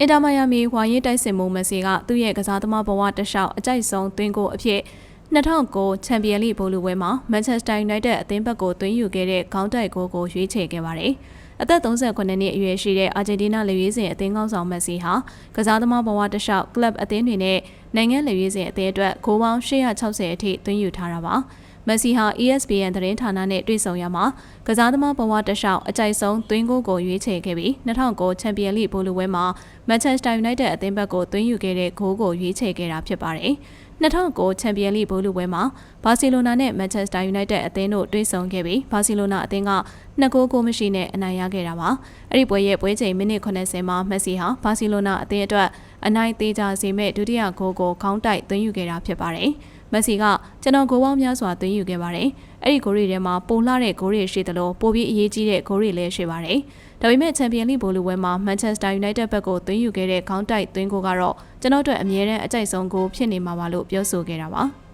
အင်တာမိုင်ယာမီဝါရေးတိုက်စင်မှုမက်ဆီကသူ့ရဲ့ကစားသမားဘဝတစ်လျှောက်အကြိုက်ဆုံးသွင်းကိုအဖြစ်2009ချန်ပီယံလိဗိုလ်လူပွဲမှာမန်ချက်စတာယူနိုက်တက်အသင်းဘက်ကိုသွင်းယူခဲ့တဲ့ခေါင်းတိုက်ဂိုးကိုရွေးချယ်ခဲ့ပါတယ်။ အသက်38နှစ်အရွယ်ရှိတဲ့အာဂျင်တီးနားလေရွေးစင်အသင်းကောင်းဆောင်မက်ဆီဟာကစားသမားဘဝတစ်လျှောက်ကလပ်အသင်းတွေနဲ့နိုင်ငံလေရွေးစင်အသင်းအတွက်ဂိုးပေါင်း860အထိသွင်းယူထားတာပါ။မက်ဆီဟာ ESPN သတင်းဌာနနဲ့တွေ့ဆုံရမှာကစားသမားဘဝတလျှောက်အကြိုက်ဆုံးသွင်းကိုကိုရွေးချယ်ခဲ့ပြီး2009ချန်ပီယံလိဘိုလူဝဲမှာမန်ချက်စတာယူနိုက်တက်အသင်းဘက်ကိုသွင်းယူခဲ့တဲ့ဂိုးကိုရွေးချယ်ခဲ့တာဖြစ်ပါတယ်။ 2009ချန်ပီယံလိဘိုလူဝဲမှာဘာစီလိုနာနဲ့မန်ချက်စတာယူနိုက်တက်အသင်းတို့တွေ့ဆုံခဲ့ပြီးဘာစီလိုနာအသင်းကနှစ်ဂိုးကိုမရှိနဲ့အနိုင်ရခဲ့တာပါ။အဲ့ဒီပွဲရဲ့ပွဲချိန်မိနစ်80မှာမက်ဆီဟာဘာစီလိုနာအသင်းအတွက်အနိုင်သေးကြစေမဲ့ဒုတိယဂိုးကိုခေါင်းတိုက်သွင်းယူခဲ့တာဖြစ်ပါတယ်။ မက်ဆီကကျွန်တော်ဂိုးပေါင်းများစွာသွင်းယူခဲ့ပါတယ်။အဲ့ဒီဂိုးတွေထဲမှာပိုလှတဲ့ဂိုးတွေရှိသလိုပိုပြီးအရေးကြီးတဲ့ဂိုးတွေလည်းရှိပါတယ်။ဒါပေမဲ့ချန်ပီယံလိဘိုလူဝဲမှာမန်ချက်စတာယူနိုက်တက်ဘက်ကိုသွင်းယူခဲ့တဲ့ခေါင်းတိုက်သွင်းဂိုးကတော့ကျွန်တော်တို့အမြဲတမ်းအကြိုက်ဆုံးဂိုးဖြစ်နေမှာပါလို့ပြောဆိုခဲ့တာပါ။